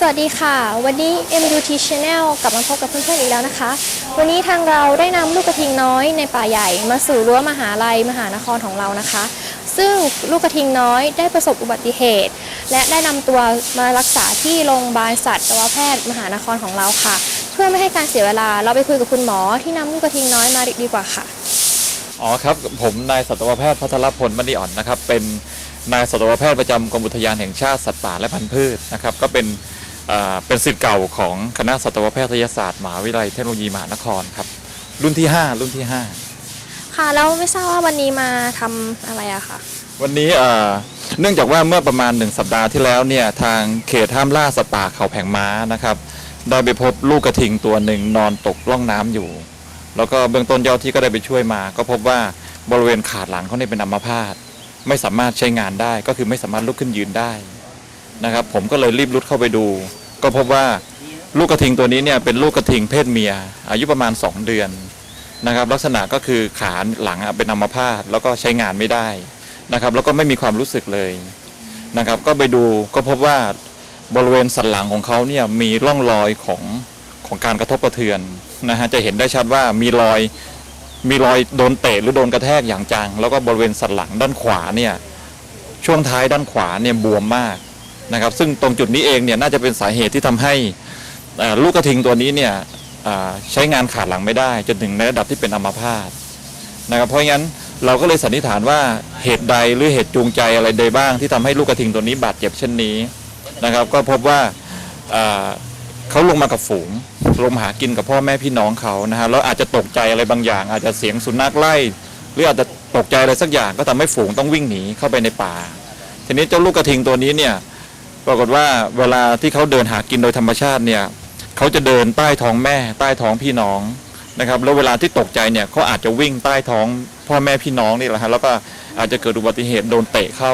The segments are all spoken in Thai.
สวัสดีค่ะ วันนี้ MUT Channel กลับมาพบกับเพื่อนๆอีกแล้วนะคะ วันนี้ทางเราได้นำลูกกระทิงน้อยในป่าใหญ่มาสู่รั้วมหาลัยมหานครของเรานะคะ ซึ่งลูกกระทิงน้อยได้ประสบอุบัติเหตุ และได้นำตัวมารักษาที่โรงพยาบาลสัตวแพทย์มหานครของเราค่ะ เพื่อไม่ให้การเสียเวลาเราไปคุยกับคุณหมอที่นำลูกกระทิงน้อยมาดีกว่าค่ะอ๋อครับผมนายสัตวแพทย์พัทรพลมณีอ่อนนะครับเป็นนายสัตวแพทย์ประจำกรมอุทยานแห่งชาติสัตว์ป่าและพันธุ์พืชนะครับก็เป็น เป็นสิทธิ์เก่าของคณะสัตวแพทยศาสตร์มหาวิทยาลัยเทคโนโลยีมหานครครับ รุ่นที่ 5 รุ่นที่ค่ะแล้วไม่ทราบว่าวันนี้มาทำอะไรอะคะ5วันนี้อ่าเนื่องจากว่าเมื่อประมาณ 1 สัปดาห์ที่แล้วเนี่ยทางเขตห้ามล่าสัตว์ป่าเขาแผงม้านะครับได้ไปพบลูกกระทิงตัวหนึ่งนอนตกร่องน้ำอยู่ แล้วก็เบื้องต้นเจ้าที่ก็ได้ไปช่วยมา ก็พบว่าบริเวณขาดหลังเขาเนี่ยเป็นอัมพาตไม่สามารถใช้งานได้ ก็คือไม่สามารถลุกขึ้นยืนได้ นะครับ ผมก็เลยรีบรุดเข้าไปดู ก็พบว่าลูกกระทิงตัวนี้เนี่ยเป็นลูกกระทิงเพศเมีย อายุประมาณ 2 เดือนนะครับ ลักษณะก็คือขาหลังอะเป็นอัมพาตแล้วก็ใช้งานไม่ได้นะครับ แล้วก็ไม่มีความรู้สึกเลยนะครับ ก็ไปดูก็พบว่าบริเวณสันหลังของเขาเนี่ยมีร่องรอยของของการกระทบกระเทือนนะฮะจะเห็นได้ชัดว่ามีรอยมีรอยโดนเตะหรือโดนกระแทกอย่างจัง แล้วก็บริเวณสันหลังด้านขวาเนี่ยช่วงท้ายด้านขวาเนี่ยบวมมาก นะครับ ซึ่งตรงจุดนี้เองเนี่ยน่าจะเป็นสาเหตุที่ทำให้ลูกกระทิงตัวนี้เนี่ยใช้งานขาดหลังไม่ได้ จนถึงในระดับที่เป็นอัมพาตนะครับเพราะงั้นเราก็เลยสันนิษฐานว่าเหตุใดหรือเหตุจูงใจอะไรใดบ้าง ที่ทำให้ลูกกระทิงตัวนี้บาดเจ็บเช่นนี้นะครับ ก็พบว่าเขาลงมากับฝูงลงมาหากินกับพ่อแม่พี่น้องเขานะฮะแล้วอาจจะตกใจอะไรบางอย่าง อาจจะเสียงสุนัขไล่ หรืออาจจะตกใจอะไรสักอย่างก็ทำให้ฝูงต้องวิ่งหนีเข้าไปในป่า ทีนี้เจ้าลูกกระทิงตัวนี้เนี่ย ปรากฏว่าเวลาที่เขาเดินหากินโดยธรรมชาติเนี่ยเขาจะเดินใต้ท้องแม่ ใต้ท้องพี่น้องนะครับแล้วเวลาที่ตกใจเนี่ยเขาอาจจะวิ่งใต้ท้องพ่อแม่พี่น้องนี่แหละฮะแล้วก็อาจจะเกิดอุบัติเหตุโดนเตะเข้า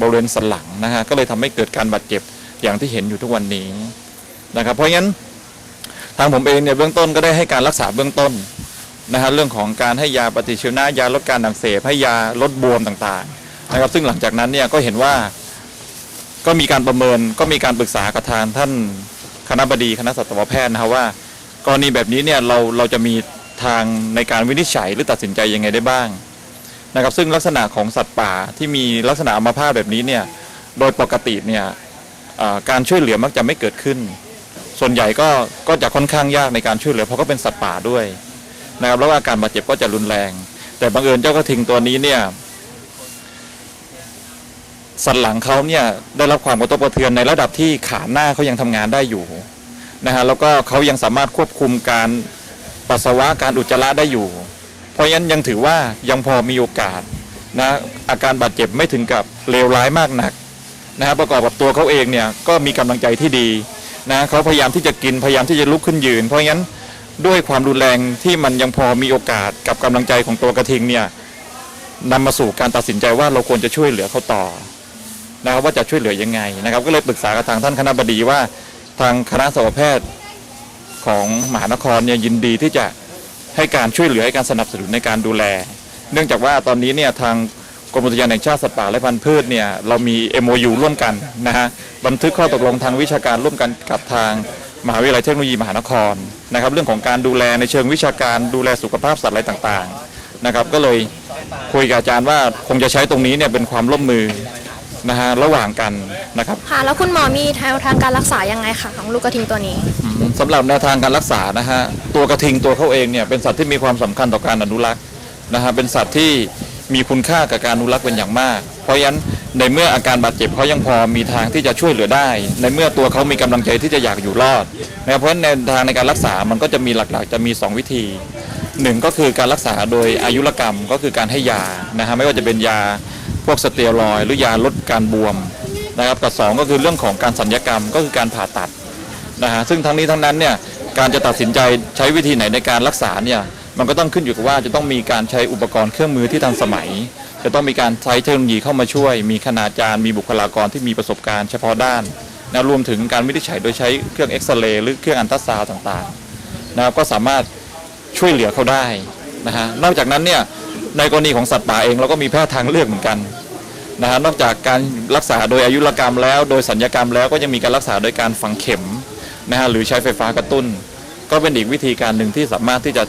บริเวณสันหลังนะฮะก็เลยทำให้เกิดการบาดเจ็บอย่างที่เห็นอยู่ทุกวันนี้นะครับ เพราะงั้นทางผมเองเนี่ยเบื้องต้นก็ได้ให้การรักษาเบื้องต้นนะฮะเรื่องของการให้ยาปฏิชีวนะยาลดการอักเสบให้ยาลดบวมต่างๆนะครับซึ่งหลังจากนั้นเนี่ยก็เห็นว่า ก็มีการประเมินก็มีการปรึกษากับทางท่านคณะบดีคณะสัตวแพทย์นะครับว่ากรณีแบบนี้เนี่ยเราเราจะมีทางในการวินิจฉัยหรือตัดสินใจยังไงได้บ้างนะครับซึ่งลักษณะของสัตว์ป่าที่มีลักษณะอัมพาตแบบนี้เนี่ยโดยปกติเนี่ยการช่วยเหลือมักจะไม่เกิดขึ้น ส่วนใหญ่ก็ก็จะค่อนข้างยากในการช่วยเหลือเพราะก็เป็นสัตว์ป่าด้วยนะครับแล้วอาการบาดเจ็บก็จะรุนแรง แต่บังเอิญเจ้ากระทิงตัวนี้เนี่ย สันหลังเขาเนี่ยได้รับความกระทบกระเทือนในระดับที่ขาหน้าเขายังทำงานได้อยู่นะฮะแล้วก็เขายังสามารถควบคุมการปัสสาวะการอุจจาระได้อยู่ เพราะฉะนั้นยังถือว่ายังพอมีโอกาสนะอาการบาดเจ็บไม่ถึงกับเลวร้ายมากหนักนะครับประกอบกับตัวเขาเองเนี่ยก็มีกำลังใจที่ดีนะเขาพยายามที่จะกินพยายามที่จะลุกขึ้นยืน เพราะงั้นด้วยความรุนแรงที่มันยังพอมีโอกาสกับกำลังใจของตัวกระทิงเนี่ยนำมาสู่การตัดสินใจว่าเราควรจะช่วยเหลือเขาต่อ นะครับว่าจะช่วยเหลือยังไงนะครับ ก็เลยปรึกษากับทางท่านคณะบดีว่าทางคณะสัตวแพทย์ของมหานครเนี่ยยินดีที่จะให้การช่วยเหลือให้การสนับสนุนในการดูแล เนื่องจากว่าตอนนี้เนี่ยทางกรมอุทยานแห่งชาติสัตว์ป่าและพันธุ์พืชเนี่ยเรามี MOU ร่วมกันนะฮะบันทึกข้อตกลงทางวิชาการร่วมกันกับทางมหาวิทยาลัยเทคโนโลยีมหานครนะครับ เรื่องของการดูแลในเชิงวิชาการดูแลสุขภาพสัตว์อะไรต่างๆนะครับ ก็เลยคุยกับอาจารย์ว่าคงจะใช้ตรงนี้เนี่ยเป็นความร่วมมือ นะฮะระหว่างกันนะครับค่ะแล้วคุณหมอมีแนวทางการรักษายังไงคะของลูกกระทิงตัวนี้ อืมสำหรับแนวทางการรักษานะฮะตัวกระทิงตัวเขาเองเนี่ยเป็นสัตว์ที่มีความสำคัญต่อการอนุรักษ์นะฮะเป็นสัตว์ที่มีคุณค่ากับการอนุรักษ์เป็นอย่างมาก เพราะฉะนั้นในเมื่ออาการบาดเจ็บเขายังพอมีทางที่จะช่วยเหลือได้ ในเมื่อตัวเขามีกำลังใจที่จะอยากอยู่รอดนะครับเพราะฉะนั้นในทางในการรักษามันก็จะมีหลักๆ จะมี2วิธี หนึ่งก็คือการรักษาโดยอายุรกรรมก็คือการให้ยานะฮะไม่ว่าจะเป็นยา พวกสเตียรอยหรือยาลดการบวมนะครับกับสองก็คือเรื่องของการสัญญกรรมก็คือการผ่าตัดนะฮะซึ่งทั้งนี้ทั้งนั้นเนี่ยการจะตัดสินใจใช้วิธีไหนในการรักษาเนี่ยมันก็ต้องขึ้นอยู่กับว่าจะต้องมีการใช้อุปกรณ์เครื่องมือที่ทันสมัย จะต้องมีการใช้เทคโนโลยีเข้ามาช่วย มีคณาจารย์มีบุคลากรที่มีประสบการณ์เฉพาะด้านนะรวมถึงการวินิจฉัยโดยใช้เครื่องเอ็กซเรย์หรือเครื่องอันตราซาวต่างๆนะครับก็สามารถช่วยเหลือเขาได้นะฮะนอกจากนั้นเนี่ย ในกรณีของสัตว์ป่าเองเราก็มีแพทย์ทางเลือกเหมือนกันนะฮะนอกจากการรักษาโดยอายุรกรรมแล้ว โดยสัญญกรรมแล้วก็ยังมีการรักษาโดยการฝังเข็มนะฮะหรือใช้ไฟฟ้ากระตุ้น ก็เป็นอีกวิธีการหนึ่งที่สามารถที่จะ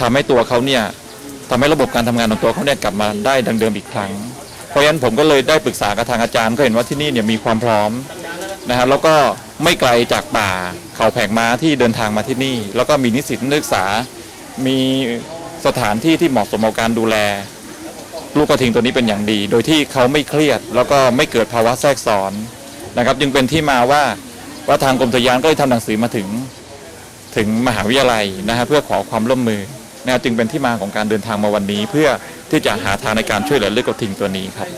ทำให้ตัวเขาเนี่ยทำให้ระบบการทำงานของตัวเขาเนี่ยกลับมาได้ดังเดิมอีกครั้ง เพราะฉะนั้นผมก็เลยได้ปรึกษากับทางอาจารย์ก็เห็นว่าที่นี่เนี่ยมีความพร้อมนะฮะแล้วก็ไม่ไกลจากป่าเขาแผงม้าที่เดินทางมาที่นี่ แล้วก็มีนิสิตนักศึกษามี สถานที่ที่เหมาะสมกับการดูแล ลูกกระทิงตัวนี้เป็นอย่างดี โดยที่เขาไม่เครียด แล้วก็ไม่เกิดภาวะแทรกซ้อนนะครับจึงเป็นที่มาว่าว่าทางกรมอุทยานก็ได้ทำหนังสือมาถึงถึงมหาวิทยาลัยนะฮะเพื่อขอความร่วมมือนะจึงเป็นที่มาของการเดินทางมาวันนี้ เพื่อที่จะหาทางในการช่วยเหลือลูกกระทิงตัวนี้ครับ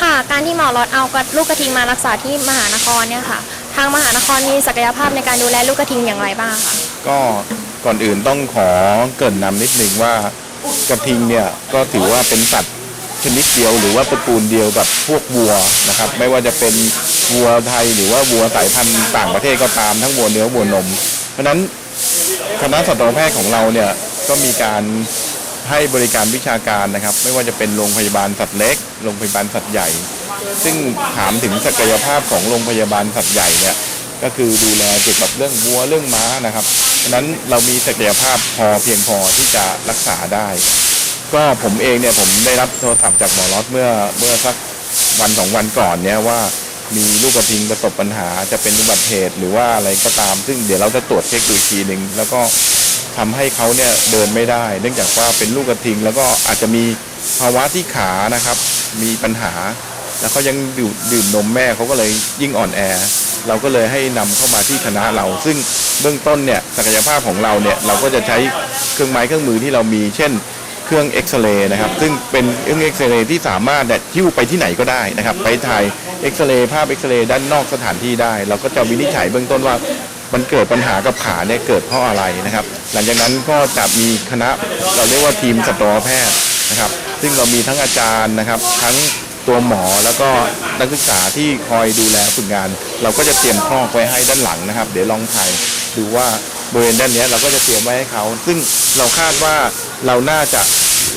ค่ะการที่หมอรอดเอากระลูกกระทิงมารักษาที่มหานครเนี่ยค่ะ ทางมหานครมีศักยภาพในการดูแลลูกกระทิงอย่างไรบ้างคะ ก็ ก่อนอื่นต้องขอเกริ่นนำนิดนึงว่ากระทิงเนี่ยก็ถือว่าเป็นสัตว์ชนิดเดียวหรือว่าตระกูลเดียวกับพวกวัวนะครับ ไม่ว่าจะเป็นวัวไทยหรือว่าวัวสายพันธุ์ต่างประเทศก็ตามทั้งวัวเนื้อวัวนม เพราะนั้นคณะสัตวแพทย์ของเราเนี่ยก็มีการให้บริการวิชาการนะครับ ไม่ว่าจะเป็นโรงพยาบาลสัตว์เล็กโรงพยาบาลสัตว์ใหญ่ ซึ่งถามถึงศักยภาพของโรงพยาบาลสัตว์ใหญ่เนี่ยก็คือดูแลเกี่ยวกับเรื่องวัวเรื่องม้านะครับ ฉะนั้นเรามีศักยภาพพอเพียงพอที่จะรักษาได้ ก็ผมเองเนี่ยผมได้รับโทรศัพท์จากหมอรอดเมื่อเมื่อสักวันสองวันก่อนเนี่ยว่ามีลูกกระทิงประสบปัญหาจะเป็นอุบัติเหตุหรือว่าอะไรก็ตาม ซึ่งเดี๋ยวเราจะตรวจเช็คดูทีหนึ่งแล้วก็ทำให้เขาเนี่ยเดินไม่ได้ เนื่องจากว่าเป็นลูกกระทิง แล้วก็อาจจะมีภาวะที่ขานะครับ มีปัญหา แล้วเขายังดื่มนมแม่เขาก็เลยยิ่งอ่อนแอ เราก็เลยให้นำเข้ามาที่คณะเรา ซึ่งเบื้องต้นเนี่ยศักยภาพของเราเนี่ยเราก็จะใช้เครื่องไม้เครื่องมือที่เรามีเช่นเครื่องเอ็กซเรย์นะครับซึ่งเป็นเครื่องเอ็กซเรย์ที่สามารถเนี่ยิ้วไปที่ไหนก็ได้นะครับ ไปถ่ายเอ็กซเรย์ภาพเอ็กซเรย์ด้านนอกสถานที่ได้ เราก็จะวินิจฉัยเบื้องต้นว่ามันเกิดปัญหากับขาเนี่ยเกิดเพราะอะไรนะครับ หลังจากนั้นก็จะมีคณะเราเรียกว่าทีมสัตวแพทย์นะครับ ซึ่งเรามีทั้งอาจารย์นะครับทั้ง ตัวหมอแล้วก็นักศึกษาที่คอยดูแลฝึกงาน เราก็จะเตรียมครอกไว้ให้ด้านหลังนะครับ เดี๋ยวลองถ่ายดูว่าบริเวณด้านเนี้ยเราก็จะเตรียมไว้ให้เขา ซึ่งเราคาดว่าเราน่าจะ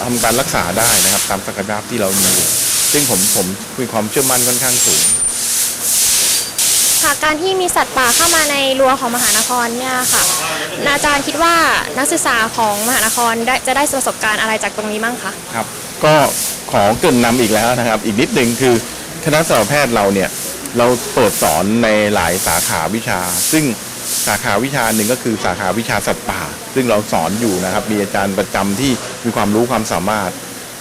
ทำการรักษาได้นะครับ ตามศักยภาพที่เรามีอยู่ซึ่งผมผมมีความเชื่อมั่นค่อนข้างสูงค่ะการที่มีสัตว์ป่าเข้ามาในรั้วของมหานครเนี่ยค่ะอาจารย์คิดว่านักศึกษาของมหานครได้จะได้ประสบการณ์อะไรจากตรงนี้บ้างคะครับ ก็ ขอเกรินนำอีกแล้วนะครับ อีกนิดหนึ่งคือคณะสัตวแพทย์เราเนี่ยเราเปิดสอนในหลายสาขาวิชา ซึ่งสาขาวิชาหนึ่งก็คือสาขาวิชาสัตว์ป่า ซึ่งเราสอนอยู่นะครับ มีอาจารย์ประจำที่มีความรู้ความสามารถ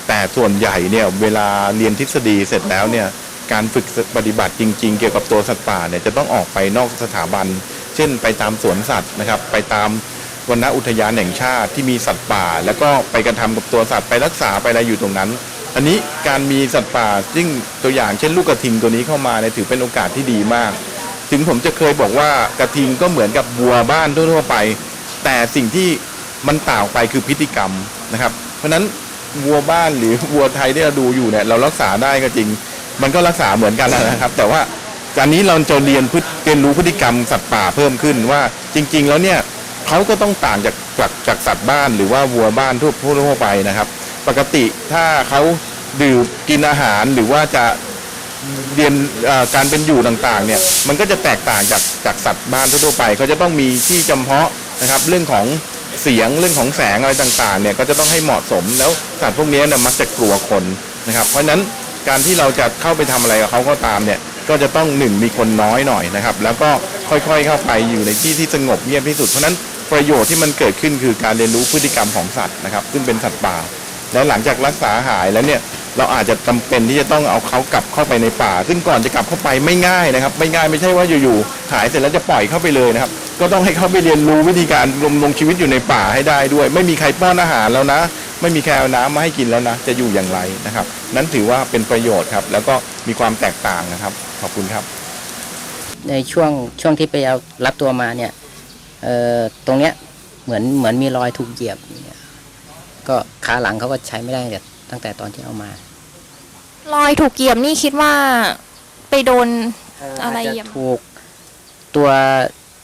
แต่ส่วนใหญ่เนี่ยเวลาเรียนทฤษฎีเสร็จแล้วเนี่ยการฝึกปฏิบัติจริง ๆ เกี่ยวกับตัวสัตว์ป่าเนี่ยจะต้องออกไปนอกสถาบัน เช่น ไปตามสวนสัตว์นะครับ ไปตามวนณอุทยานแห่งชาติที่มีสัตว์ป่า แล้วก็ไปกระทำกับตัวสัตว์ไปรักษาไปอะไรอยู่ตรงนั้น อันนี้การมีสัตว์ป่าซึ่งตัวอย่างเช่นลูกกระทิงตัวนี้เข้ามาเนี่ยถือเป็นโอกาสที่ดีมาก ถึงผมจะเคยบอกว่ากระทิงก็เหมือนกับวัวบ้านทั่วๆไป แต่สิ่งที่มันต่างไปคือพฤติกรรมนะครับ เพราะฉะนั้นวัวบ้านหรือวัวไทยที่เราดูอยู่เนี่ยเรารักษาได้ก็จริง มันก็รักษาเหมือนกันนะครับ แต่ว่าการนี้เราจะเรียนพฤติเรียนรู้พฤติกรรมสัตว์ป่าเพิ่มขึ้นว่าจริง ๆ แล้วเนี่ยเขาก็ต้องต่างจากจากจากสัตว์บ้านหรือว่าวัวบ้านทั่วทั่วไปนะครับ ปกติถ้าเขา ดื่มกินอาหารหรือว่าจะเรียนการเป็นอยู่ต่างๆเนี่ยมันก็จะแตกต่างจากจากสัตว์บ้านทั่วไป เขาจะต้องมีที่จำเพาะนะครับ เรื่องของเสียงเรื่องของแสงอะไรต่างๆเนี่ยก็จะต้องให้เหมาะสมแล้วสัตว์พวกนี้เนี่ยมักจะกลัวคนนะครับ เพราะฉะนั้นการที่เราจะเข้าไปทำอะไรกับเขาก็ตามเนี่ยก็จะต้องหนึ่งมีคนน้อยหน่อยนะครับ แล้วก็ค่อยๆเข้าไปอยู่ในที่ที่สงบเงียบที่สุดเพราะฉะนั้นประโยชน์ที่มันเกิดขึ้นคือการเรียนรู้พฤติกรรมของสัตว์นะครับ ซึ่งเป็นสัตว์ป่า แล้วหลังจากรักษาหายแล้วเนี่ย เราอาจจะจำเป็นที่จะต้องเอาเขากลับเข้าไปในป่า ซึ่งก่อนจะกลับเข้าไปไม่ง่ายนะครับ ไม่ง่ายไม่ใช่ว่าอยู่ๆหายเสร็จแล้วจะปล่อยเข้าไปเลยนะครับ ก็ต้องให้เขาไปเรียนรู้วิธีการดำรงชีวิตอยู่ในป่าให้ได้ด้วย ไม่มีใครป้อนอาหารแล้วนะ ไม่มีใครเอาน้ำมาให้กินแล้วนะ จะอยู่อย่างไรนะครับ นั้นถือว่าเป็นประโยชน์ครับ แล้วก็มีความแตกต่างนะครับ ขอบคุณครับ ในช่วงช่วงที่ไปเอารับตัวมาเนี่ยเอ่อตรงเนี้ยเหมือนเหมือนมีรอยถูกเหยียบก็ขาหลังเขาก็ใช้ไม่ได้แต่ ตั้งแต่ตอนที่เอามารอยถูกเหยียบนี่คิดว่าไปโดน อะไราจเหยียบจะถูกตัว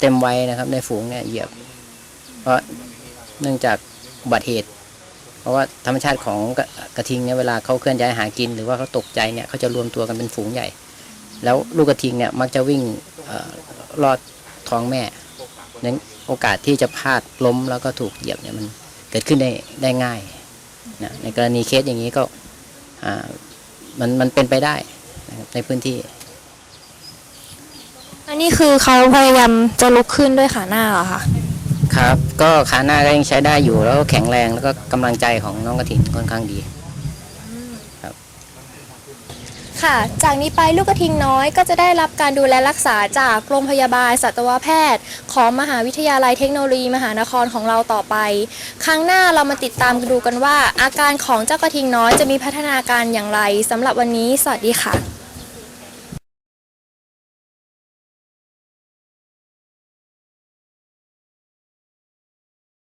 เต็มวัยนะครับ ในฝูงเนี่ยเหยียบ เพราะเนื่องจากอุบัติเหตุ เพราะว่าธรรมชาติของกระกระทิงเนี่ยเวลาเขาเคลื่อนย้ายหากิน หรือว่าเขาตกใจเนี่ยเขาจะรวมตัวกันเป็นฝูงใหญ่ แล้วลูกกระทิงเนี่ยมักจะวิ่งเอ่อลอดท้องแม่นั้นโอกาสที่จะพลาดล้มแล้วก็ถูกเหยียบเนี่ยมันเกิดขึ้นได้ได้ง่าย นะในกรณีเคสอย่างนี้ก็อ่ามันมันเป็นไปได้นะครับในพื้นที่ อันนี้คือเขาพยายามจะลุกขึ้นด้วยขาหน้าเหรอคะครับ ก็ขาหน้าก็ยังใช้ได้อยู่แล้วก็แข็งแรงแล้วก็กำลังใจของน้องกระถินค่อนข้างดี ค่ะ จากนี้ไปลูกกระทิงน้อยก็จะได้รับการดูแลรักษาจากโรงพยาบาลสัตวแพทย์ ของมหาวิทยาลัยเทคโนโลยีมหานครของเราต่อไป ครั้งหน้าเรามาติดตามดูกันว่า อาการของเจ้ากระทิงน้อยจะมีพัฒนาการอย่างไรสำหรับวันนี้ สวัสดีค่ะ